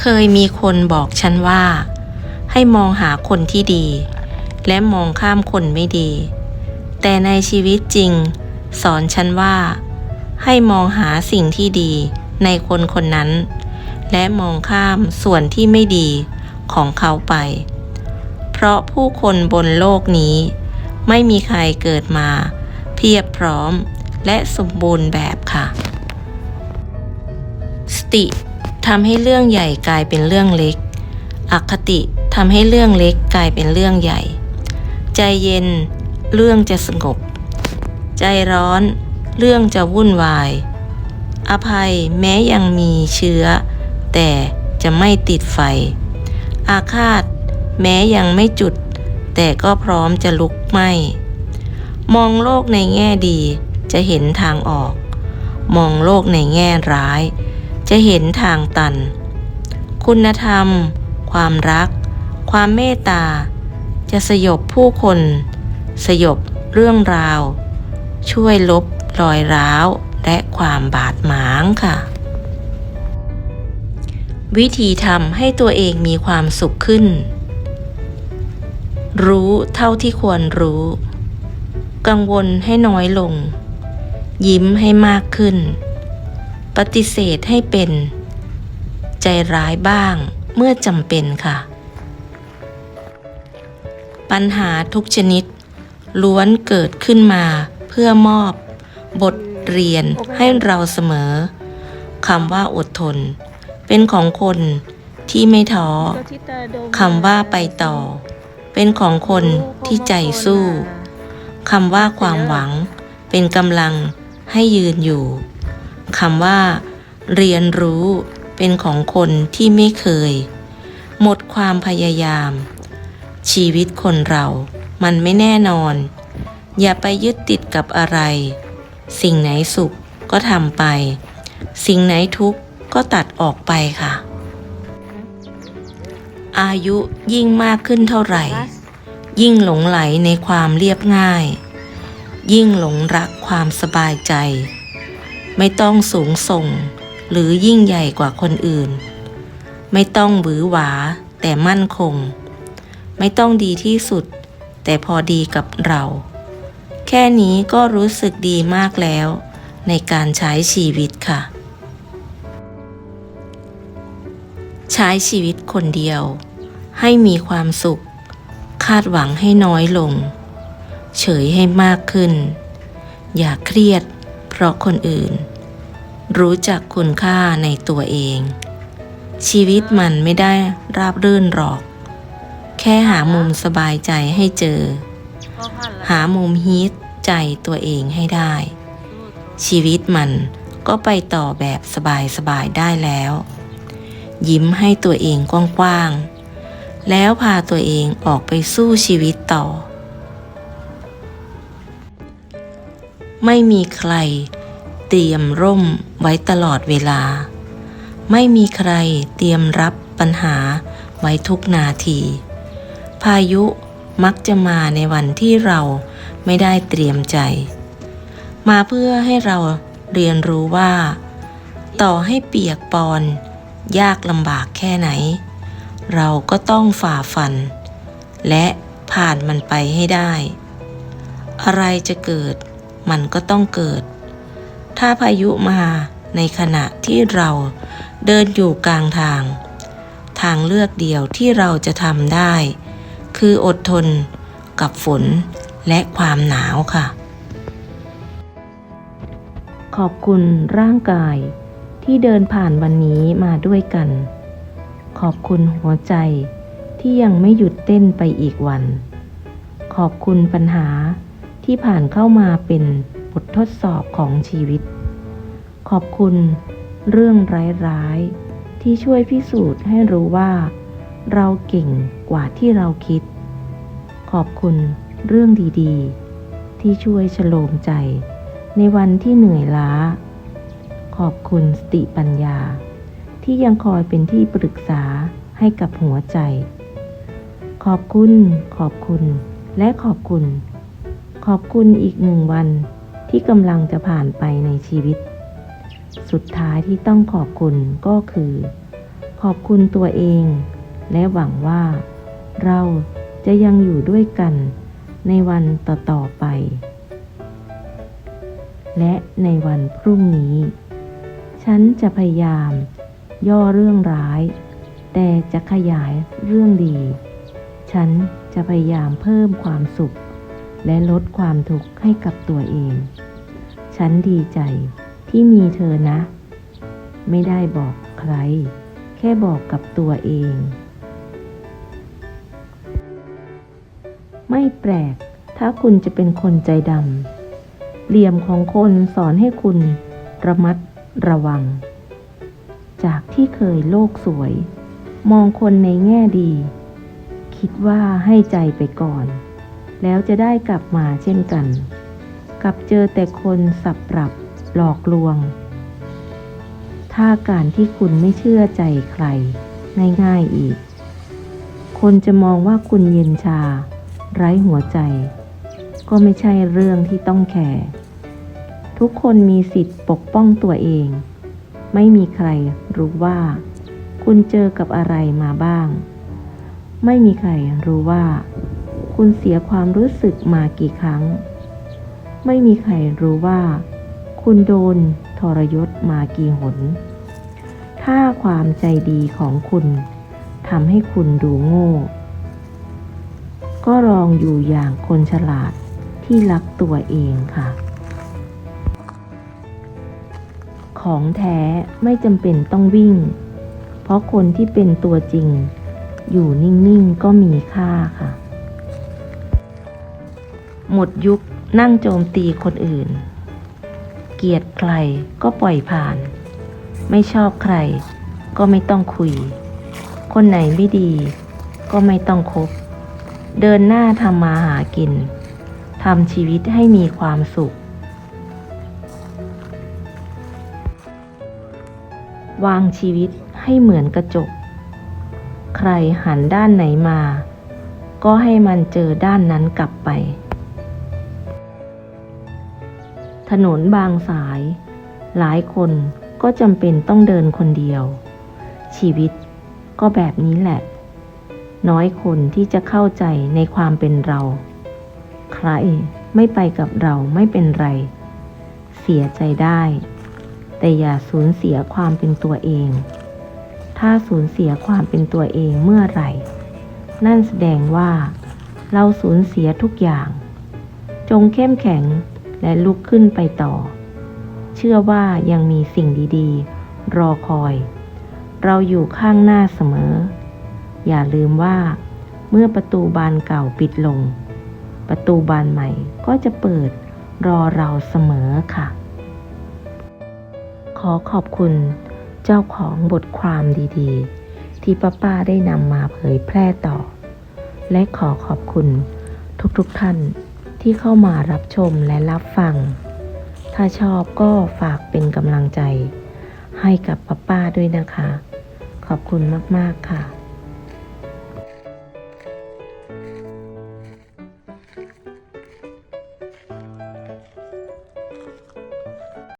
เคยมีคนบอกฉันว่า ให้มองหาคนที่ดี และมองข้ามคนไม่ดี แต่ในชีวิตจริง สอนฉันว่า ให้มองหาสิ่งที่ดีในคนคนนั้น และมองข้ามส่วนที่ไม่ดีของเขาไป เพราะผู้คนบนโลกนี้ ไม่มีใครเกิดมา เพียบพร้อมและสมบูรณ์แบบค่ะ สติ ทำให้เรื่องใหญ่กลายเป็นเรื่องเล็ก อคติทำให้เรื่องเล็กกลายเป็นเรื่องใหญ่ ใจเย็น เรื่องจะสงบ ใจร้อน เรื่องจะวุ่นวาย อภัยแม้ยังมีเชื้อ แต่จะไม่ติดไฟ อาฆาต แม้ยังไม่จุด แต่ก็พร้อมจะลุกไหม้มองโลกในแง่ดีจะเห็นทางออก มองโลกในแง่ร้าย จะเห็นทางตัน คุณธรรม ความรัก ความเมตตา จะสยบผู้คน สยบเรื่องราว ช่วยลบรอยร้าว และความบาดหมางค่ะ วิธีทำให้ตัวเองมีความสุขขึ้น รู้เท่าที่ควรรู้ กังวลให้น้อยลง ยิ้มให้มากขึ้น ปฏิเสธให้เป็น ใจร้ายบ้างเมื่อจำเป็นค่ะ ปัญหาทุกชนิด ล้วนเกิดขึ้นมาเพื่อมอบ บทเรียนให้เราเสมอคำว่าอดทน เป็นของคนที่ไม่ท้อคำว่าไปต่อ เป็นของคนที่ใจสู้คำว่าความหวัง เป็นกำลังให้ยืนอยู่ คำว่า เรียนรู้เป็นของคนที่ไม่เคย หมดความพยายาม ชีวิตคนเรามันไม่แน่นอน อย่าไปยึดติดกับอะไร สิ่งไหนสุขก็ทำไป สิ่งไหนทุกข์ก็ตัดออกไปค่ะ อายุยิ่งมากขึ้นเท่าไหร่ ยิ่งหลงไหลในความเรียบง่าย ยิ่งหลงรักความสบายใจ ไม่ต้องสูงส่ง หรือยิ่งใหญ่กว่าคนอื่น ไม่ต้องหวือหวา แต่มั่นคง ไม่ต้องดีที่สุด แต่พอดีกับเรา แค่นี้ก็รู้สึกดีมากแล้ว ในการใช้ชีวิตค่ะ ใช้ชีวิตคนเดียว ให้มีความสุข คาดหวังให้น้อยลง เฉยให้มากขึ้น อย่าเครียดเพราะคนอื่น รู้จักคุณค่าในตัวเอง ชีวิตมันไม่ได้ราบรื่นหรอก แค่หามุมสบายใจให้เจอ หามุมฮีทใจตัวเองให้ได้ ชีวิตมันก็ไปต่อแบบสบายๆได้แล้ว ยิ้มให้ตัวเองกว้างๆ แล้วพาตัวเองออกไปสู้ชีวิตต่อ ไม่มีใครเตรียมร่ม ไว้ตลอดเวลา ไม่มีใครเตรียมรับปัญหาไว้ทุกนาที พายุมักจะมาในวันที่เราไม่ได้เตรียมใจ มาเพื่อให้เราเรียนรู้ว่า ต่อให้เปียกปอนยากลำบากแค่ไหน เราก็ต้องฝ่าฟัน และผ่านมันไปให้ได้ อะไรจะเกิดมันก็ต้องเกิด ถ้าพายุมาในขณะที่เราเดินอยู่กลางทาง ทางเลือกเดียวที่เราจะทำได้ คืออดทนกับฝนและความหนาวค่ะ ขอบคุณร่างกายที่เดินผ่านวันนี้มาด้วยกัน ขอบคุณหัวใจที่ยังไม่หยุดเต้นไปอีกวัน ขอบคุณปัญหาที่ผ่านเข้ามาเป็น บททดสอบของชีวิต ขอบคุณเรื่องร้ายๆ ที่ช่วยพิสูจน์ให้รู้ว่า เราเก่งกว่าที่เราคิด ขอบคุณเรื่องดีๆ ที่ช่วยฉโลมใจ ในวันที่เหนื่อยล้า ขอบคุณสติปัญญา ที่ยังคอยเป็นที่ปรึกษาให้กับหัวใจ ขอบคุณ ขอบคุณ และขอบคุณ ขอบคุณอีกหนึ่งวัน ที่กำลังจะผ่านไปในชีวิต สุดท้ายที่ต้องขอบคุณก็คือ ขอบคุณตัวเอง และหวังว่า เราจะยังอยู่ด้วยกันในวันต่อ ๆ ไป และในวันพรุ่งนี้ ฉันจะพยายาม ย่อเรื่องร้าย แต่จะขยายเรื่องดี ฉันจะพยายามเพิ่มความสุข และลดความทุกข์ให้กับตัวเอง ฉันดีใจที่มีเธอนะ ไม่ได้บอกใคร แค่บอกกับตัวเอง ไม่แปลก ถ้าคุณจะเป็นคนใจดำ เหลี่ยมของคนสอนให้คุณระมัดระวัง จากที่เคยโลกสวย มองคนในแง่ดี คิดว่าให้ใจไปก่อน แล้วจะได้กลับมาเช่นกัน กลับเจอแต่คนสับปรับหลอกลวง ถ้าการที่คุณไม่เชื่อใจใคร ง่ายๆอีก คนจะมองว่าคุณเย็นชา ไร้หัวใจ ก็ไม่ใช่เรื่องที่ต้องแคร์ทุกคนมีสิทธิ์ปกป้องตัวเอง ไม่มีใครรู้ว่า คุณเจอกับอะไรมาบ้าง ไม่มีใครรู้ว่า คุณเสียความรู้สึกมากี่ครั้ง ไม่มีใครรู้ว่า คุณโดนทรยศมากี่หน ถ้าความใจดีของคุณทำให้คุณดูโง่ ก็ลองอยู่อย่างคนฉลาดที่รักตัวเองค่ะ ของแท้ไม่จำเป็นต้องวิ่ง เพราะคนที่เป็นตัวจริง อยู่นิ่ง ๆ ก็มีค่าค่ะ หมดยุคนั่งโจมตีคนอื่น เกลียดใครก็ปล่อยผ่าน ไม่ชอบใครก็ไม่ต้องคุย คนไหนไม่ดีก็ไม่ต้องคบ เดินหน้าทำมาหากินทำชีวิตให้มีความสุข วางชีวิตให้เหมือนกระจก ใครหันด้านไหนมา ก็ให้มันเจอด้านนั้นกลับไป ถนนบางสาย หลายคนก็จำเป็นต้องเดินคนเดียว ชีวิตก็แบบนี้แหละ น้อยคนที่จะเข้าใจในความเป็นเรา ใครไม่ไปกับเราไม่เป็นไร เสียใจได้ แต่อย่าสูญเสียความเป็นตัวเอง ถ้าสูญเสียความเป็นตัวเองเมื่อไหร่ นั่นแสดงว่า เราสูญเสียทุกอย่าง จงเข้มแข็ง และลุกขึ้นไปต่อ เชื่อว่ายังมีสิ่งดีๆ รอคอย เราอยู่ข้างหน้าเสมอ อย่าลืมว่า เมื่อประตูบานเก่าปิดลง ประตูบานใหม่ก็จะเปิดรอเราเสมอค่ะ ขอขอบคุณเจ้าของบทความดีๆ ที่ป้าป้าได้นำมาเผยแพร่ต่อ และขอขอบคุณทุกๆทท่าน ที่เข้ามารับชมและรับฟัง ถ้าชอบก็ฝากเป็นกำลังใจ ให้กับป้าป้าด้วยนะคะ ขอบคุณมาก ๆ ค่ะ